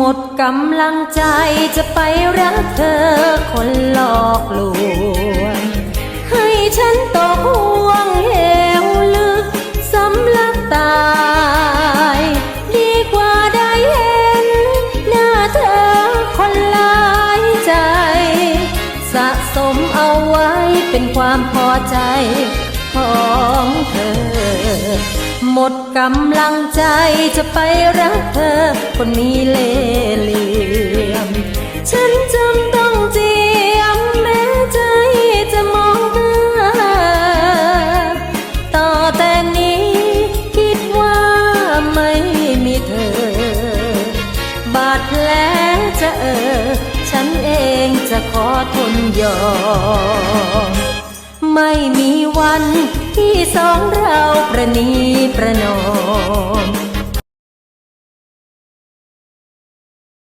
หมดกำลังใจจะไปรักเธอคนหลอกลวง ให้ฉันตกห่วงเหวลึกสำลักตายดีกว่าได้เห็น หน้าเธอคนหลายใจ สะสมเอาไว้เป็นความพอใจของเธอ หมดกำลังใจจะไปรักเธอคนมีเล่ แผลจะเออ ฉันเองจะขอทนยอม ไม่มีวันที่สอง